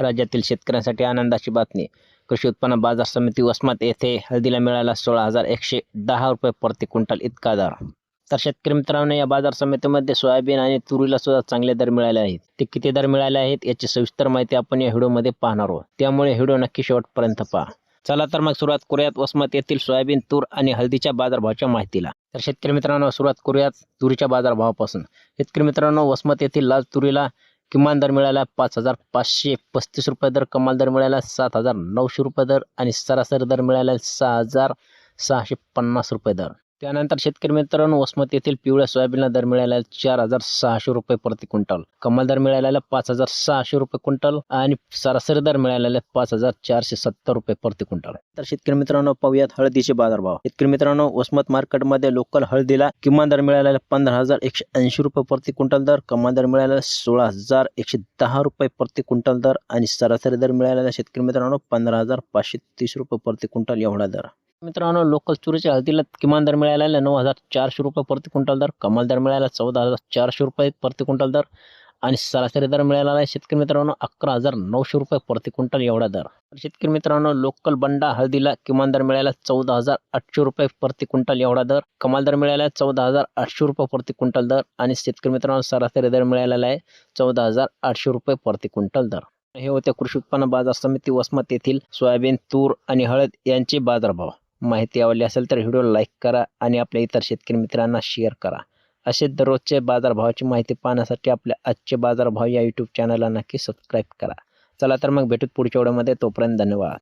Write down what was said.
राज्यातील शेतकऱ्यांसाठी आनंदाची बातमी. कृषी उत्पन्न बाजार समिती वसमत येथे हळदीला मिळाला सोळा हजार एकशे दहा रुपये प्रति क्विंटल इतका दर. तर शेतकरी मित्रांनो या बाजार समितीमध्ये सोयाबीन आणि तुरीला सुद्धा चांगले दर मिळाले आहेत. ते किती दर मिळाले आहेत याची सविस्तर माहिती आपण या व्हिडिओमध्ये पाहणार आहोत. त्यामुळे व्हिडिओ नक्की शेवटपर्यंत पहा. चला तर मग सुरुवात करूयात वसमत येथील सोयाबीन तूर आणि हळदीच्या बाजारभावाच्या माहितीला. तर शेतकरी मित्रांनो सुरुवात करूयात तुरीच्या बाजारभावापासून. शेतकरी मित्रांनो वसमत येथील लाल तुरीला किमान दर मिळाला पाच हजार पाचशे पस्तीस रुपये दर कमाल दर मिळाला सात हजार नऊशे रुपये दर आणि सरासरी दर मिळाला सहा हजार सहाशे पन्नास रुपये दर. त्यानंतर शेतकरी मित्रांनो वसमत येथील पिवळ्या सोयाबीनला दर मिळाला चार हजार सहाशे रुपये प्रति क्विंटल. कमाल दर मिळालेला पाच हजार सहाशे रुपये क्विंटल आणि सरासरी दर मिळालेला पाच हजार चारशे सत्तर रुपये प्रति क्विंटल. तर शेतकरी मित्रांनो पाहूयात हळदीचे बाजारभाव. शेतकरी मित्रांनो वसमत मार्केटमध्ये लोकल हळदीला किमान दर मिळालेला पंधरा हजार एकशे ऐंशी रुपये प्रति क्विंटल दर कमाल दर मिळालेला सोळा हजार एकशे दहा रुपये प्रति क्विंटल दर आणि सरासरी दर मिळालेला शेतकरी मित्रांनो पंधरा हजार पाचशे तीस रुपये प्रति क्विंटल एवढा दर. मित्रांनो लोकल तुरीच्या हळदीला किमान दर मिळालेला नऊ हजार चारशे रुपये प्रति क्विंटल दर कमाल दर मिळाला चौदा हजार चारशे रुपये प्रति क्विंटल दर आणि सरासरी दर मिळाला आहे शेतकरी मित्रांनो अकरा हजार नऊशे रुपये प्रति क्विंटल एवढा दर. शेतकरी मित्रांनो लोकल बंडा हळदीला किमान दर मिळाला चौदा हजार आठशे रुपये प्रति क्विंटल एवढा दर कमाल दर मिळाला चौदा हजार आठशे रुपये प्रति क्विंटल दर आणि शेतकरी मित्रांनो सरासरी दर मिळालेला आहे चौदा हजार आठशे रुपये प्रति क्विंटल दर. हे होते कृषी उत्पन्न बाजार समिती वसमत येथील सोयाबीन तूर आणि हळद यांचे बाजारभाव. माहिती आवडली असेल तर व्हिडिओ लाईक करा आणि आपल्या इतर शेतकरी मित्रांना शेअर करा. असे दररोजचे बाजारभावाची माहिती पाहण्यासाठी आपल्या आजचे बाजारभाव या यूट्यूब चॅनलला नक्की सबस्क्राईब करा. चला तर मग भेटूत पुढच्या व्हिडिओमध्ये. तोपर्यंत धन्यवाद.